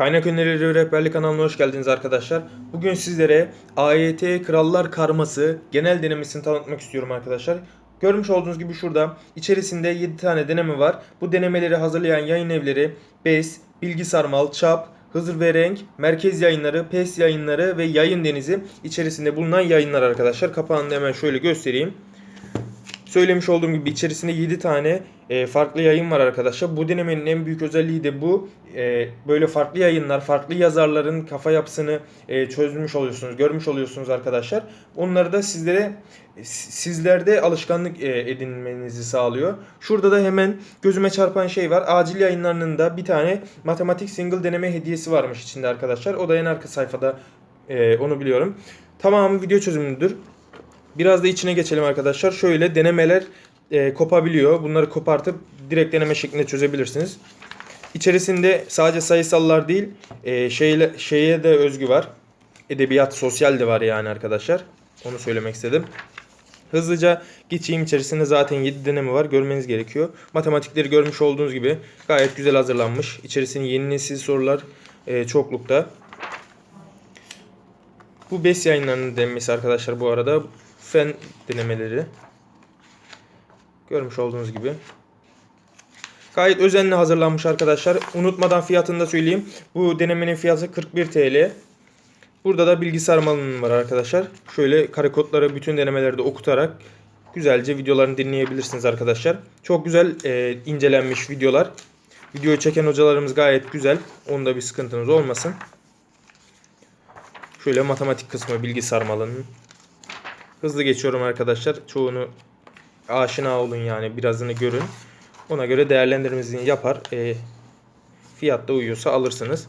Kaynak Önerileri Rehberlik kanalına hoş geldiniz arkadaşlar. Bugün sizlere AYT Krallar Karması genel denemesini tanıtmak istiyorum arkadaşlar. Görmüş olduğunuz gibi şurada içerisinde 7 tane deneme var. Bu denemeleri hazırlayan yayın evleri BES, Bilgi Sarmal, Çap, Hızır ve Renk, Merkez Yayınları, PES Yayınları ve Yayın Denizi içerisinde bulunan yayınlar arkadaşlar. Kapağını hemen şöyle göstereyim. Söylemiş olduğum gibi içerisinde 7 tane e, farklı yayın var arkadaşlar. Bu denemenin en büyük özelliği de bu. E, böyle farklı yayınlar, farklı yazarların kafa yapısını e, çözmüş oluyorsunuz, görmüş oluyorsunuz arkadaşlar. Onları da sizlere sizlerde alışkanlık e, edinmenizi sağlıyor. Şurada da hemen gözüme çarpan şey var. Acil yayınlarının da bir tane matematik single deneme hediyesi varmış içinde arkadaşlar. O da en arka sayfada e, onu biliyorum. Tamamı video çözümlüdür. Biraz da içine geçelim arkadaşlar. Şöyle denemeler e, kopabiliyor. Bunları kopartıp direkt deneme şeklinde çözebilirsiniz. İçerisinde sadece sayısallar değil, e, şeyle şeye de özgü var. Edebiyat, sosyal de var yani arkadaşlar. Onu söylemek istedim. Hızlıca geçeyim içerisinde zaten 7 deneme var. Görmeniz gerekiyor. Matematikleri görmüş olduğunuz gibi gayet güzel hazırlanmış. İçerisinde yeni nesil sorular e, çoklukta. Bu BES yayınlarının denmesi arkadaşlar bu arada. Fen denemeleri. Görmüş olduğunuz gibi. Gayet özenli hazırlanmış arkadaşlar. Unutmadan fiyatını da söyleyeyim. Bu denemenin fiyatı 41 TL. Burada da bilgisayar malının var arkadaşlar. Şöyle kare kodları bütün denemelerde okutarak güzelce videolarını dinleyebilirsiniz arkadaşlar. Çok güzel e, incelenmiş videolar. Videoyu çeken hocalarımız gayet güzel. Onda bir sıkıntınız olmasın. Şöyle matematik kısmı bilgi sarmalının. Hızlı geçiyorum arkadaşlar. Çoğunu aşina olun yani birazını görün. Ona göre değerlendirmesini yapar. E, fiyat da uyuyorsa alırsınız.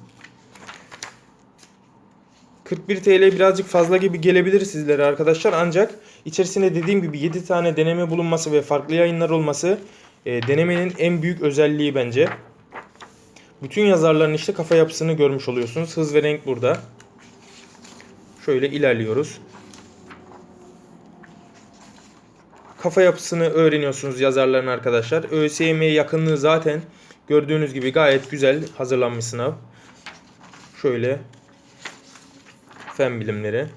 41 TL birazcık fazla gibi gelebilir sizlere arkadaşlar. Ancak içerisinde dediğim gibi 7 tane deneme bulunması ve farklı yayınlar olması e, denemenin en büyük özelliği bence. Bütün yazarların işte kafa yapısını görmüş oluyorsunuz. Hız ve renk burada. Şöyle ilerliyoruz. Kafa yapısını öğreniyorsunuz yazarların arkadaşlar. ÖSYM'ye yakınlığı zaten gördüğünüz gibi gayet güzel hazırlanmış sınav. Şöyle fen bilimleri.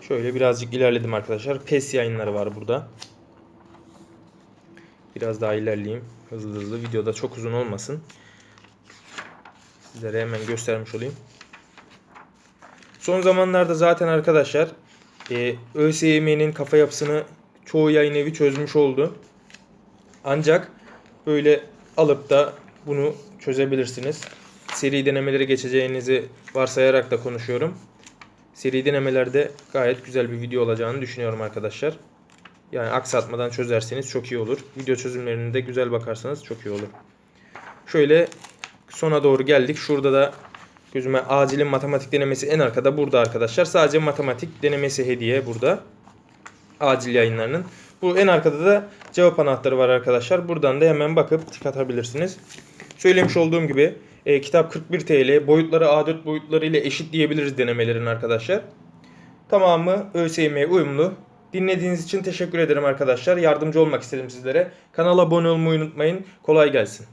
Şöyle birazcık ilerledim arkadaşlar. PES yayınları var burada. Biraz daha ilerleyeyim. Hızlı hızlı. Videoda çok uzun olmasın. Sizlere hemen göstermiş olayım. Son zamanlarda zaten arkadaşlar e, ÖSYM'nin kafa yapısını çoğu yayın evi çözmüş oldu. Ancak böyle alıp da bunu çözebilirsiniz. Seri denemelere geçeceğinizi varsayarak da konuşuyorum. Seri denemelerde gayet güzel bir video olacağını düşünüyorum arkadaşlar. Yani aksatmadan çözerseniz çok iyi olur. Video çözümlerine de güzel bakarsanız çok iyi olur. Şöyle sona doğru geldik. Şurada da gözüme acilin matematik denemesi en arkada burada arkadaşlar. Sadece matematik denemesi hediye burada. Acil yayınlarının. Bu en arkada da cevap anahtarı var arkadaşlar. Buradan da hemen bakıp tık atabilirsiniz. Söylemiş olduğum gibi e, kitap 41 TL. Boyutları A4 boyutları ile eşit diyebiliriz denemelerin arkadaşlar. Tamamı ÖSYM'ye uyumlu. Dinlediğiniz için teşekkür ederim arkadaşlar. Yardımcı olmak istedim sizlere. Kanala abone olmayı unutmayın. Kolay gelsin.